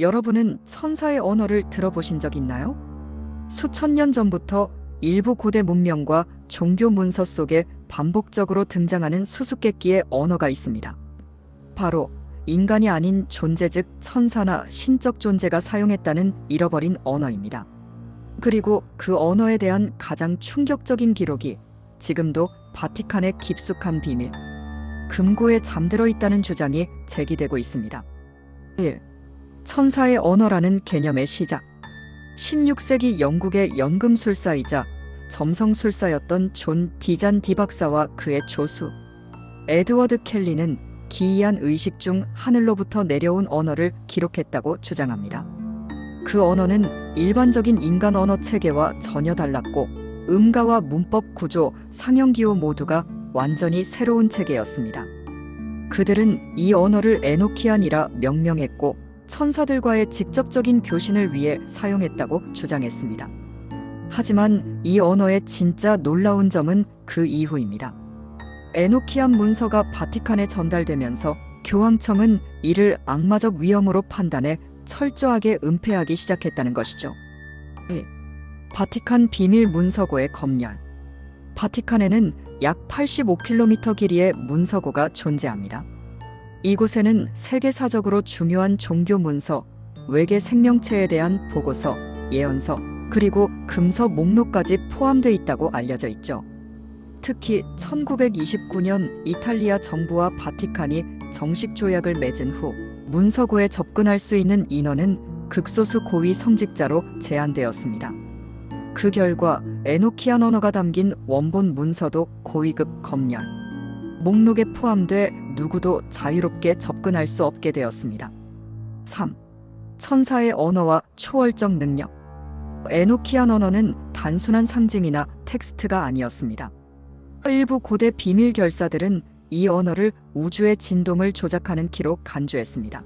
여러분은 천사의 언어를 들어보신 적 있나요? 수천 년 전부터 일부 고대 문명과 종교 문서 속에 반복적으로 등장하는 수수께끼의 언어가 있습니다. 바로 인간이 아닌 존재 즉 천사나 신적 존재가 사용했다는 잃어버린 언어입니다. 그리고 그 언어에 대한 가장 충격적인 기록이 지금도 바티칸의 깊숙한 비밀, 금고에 잠들어 있다는 주장이 제기되고 있습니다. 1. 천사의 언어라는 개념의 시작. 16세기 영국의 연금술사이자 점성술사였던 존 디잔 디박사와 그의 조수 에드워드 켈리는 기이한 의식 중 하늘로부터 내려온 언어를 기록했다고 주장합니다. 그 언어는 일반적인 인간 언어 체계와 전혀 달랐고 음가와 문법 구조, 상형기호 모두가 완전히 새로운 체계였습니다. 그들은 이 언어를 에노키안이라 명명했고 천사들과의 직접적인 교신을 위해 사용했다고 주장했습니다. 하지만 이 언어의 진짜 놀라운 점은 그 이후입니다. 에노키안 문서가 바티칸에 전달되면서 교황청은 이를 악마적 위험으로 판단해 철저하게 은폐하기 시작했다는 것이죠. 1. 바티칸 비밀 문서고의 검열. 바티칸에는 약 85km 길이의 문서고가 존재합니다. 이곳에는 세계사적으로 중요한 종교 문서, 외계 생명체에 대한 보고서, 예언서, 그리고 금서 목록까지 포함되어 있다고 알려져 있죠. 특히 1929년 이탈리아 정부와 바티칸이 정식 조약을 맺은 후 문서고에 접근할 수 있는 인원은 극소수 고위 성직자로 제한되었습니다. 그 결과 에노키안 언어가 담긴 원본 문서도 고위급 검열, 목록에 포함돼 누구도 자유롭게 접근할 수 없게 되었습니다. 3. 천사의 언어와 초월적 능력. 에노키안 언어는 단순한 상징이나 텍스트가 아니었습니다. 일부 고대 비밀 결사들은 이 언어를 우주의 진동을 조작하는 키로 간주했습니다.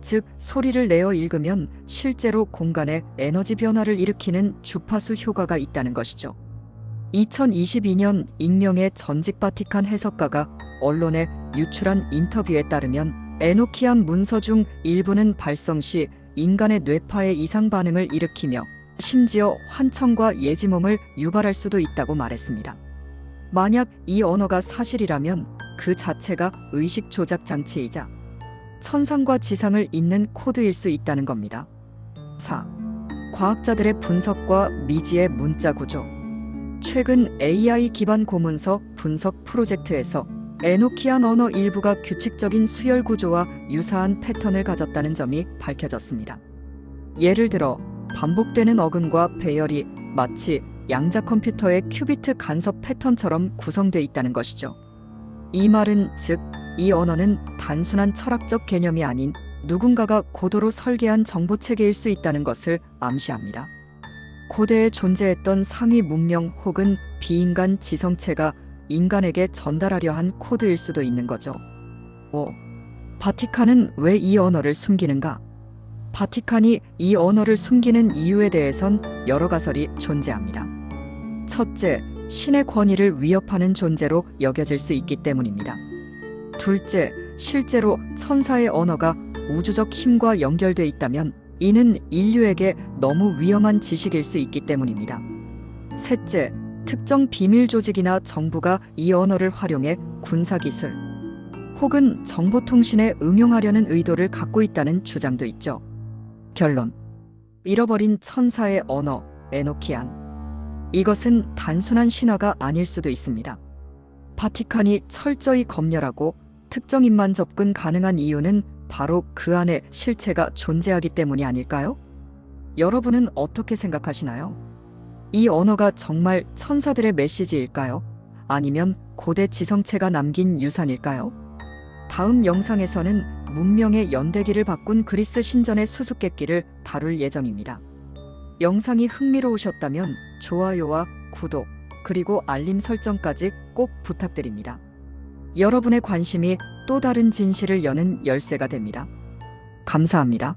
즉, 소리를 내어 읽으면 실제로 공간에 에너지 변화를 일으키는 주파수 효과가 있다는 것이죠. 2022년 익명의 전직 바티칸 해석가가 언론에 유출한 인터뷰에 따르면 에노키안 문서 중 일부는 발성 시 인간의 뇌파에 이상 반응을 일으키며 심지어 환청과 예지몽을 유발할 수도 있다고 말했습니다. 만약 이 언어가 사실이라면 그 자체가 의식 조작 장치이자 천상과 지상을 잇는 코드일 수 있다는 겁니다. 4. 과학자들의 분석과 미지의 문자 구조. 최근 AI 기반 고문서 분석 프로젝트에서 에노키안 언어 일부가 규칙적인 수열 구조와 유사한 패턴을 가졌다는 점이 밝혀졌습니다. 예를 들어 반복되는 어근과 배열이 마치 양자 컴퓨터의 큐비트 간섭 패턴처럼 구성돼 있다는 것이죠. 이 말은 즉, 이 언어는 단순한 철학적 개념이 아닌 누군가가 고도로 설계한 정보 체계일 수 있다는 것을 암시합니다. 고대에 존재했던 상위 문명 혹은 비인간 지성체가 인간에게 전달하려 한 코드일 수도 있는 거죠. 5. 바티칸은 왜 이 언어를 숨기는가? 바티칸이 이 언어를 숨기는 이유에 대해선 여러 가설이 존재합니다. 첫째, 신의 권위를 위협하는 존재로 여겨질 수 있기 때문입니다. 둘째, 실제로 천사의 언어가 우주적 힘과 연결돼 있다면 이는 인류에게 너무 위험한 지식일 수 있기 때문입니다. 셋째, 특정 비밀 조직이나 정부가 이 언어를 활용해 군사기술 혹은 정보통신에 응용하려는 의도를 갖고 있다는 주장도 있죠. 결론. 잃어버린 천사의 언어, 에노키안. 이것은 단순한 신화가 아닐 수도 있습니다. 바티칸이 철저히 검열하고 특정인만 접근 가능한 이유는 바로 그 안에 실체가 존재하기 때문이 아닐까요? 여러분은 어떻게 생각하시나요? 이 언어가 정말 천사들의 메시지일까요? 아니면 고대 지성체가 남긴 유산일까요? 다음 영상에서는 문명의 연대기를 바꾼 그리스 신전의 수수께끼를 다룰 예정입니다. 영상이 흥미로우셨다면 좋아요와 구독, 그리고 알림 설정까지 꼭 부탁드립니다. 여러분의 관심이 또 다른 진실을 여는 열쇠가 됩니다. 감사합니다.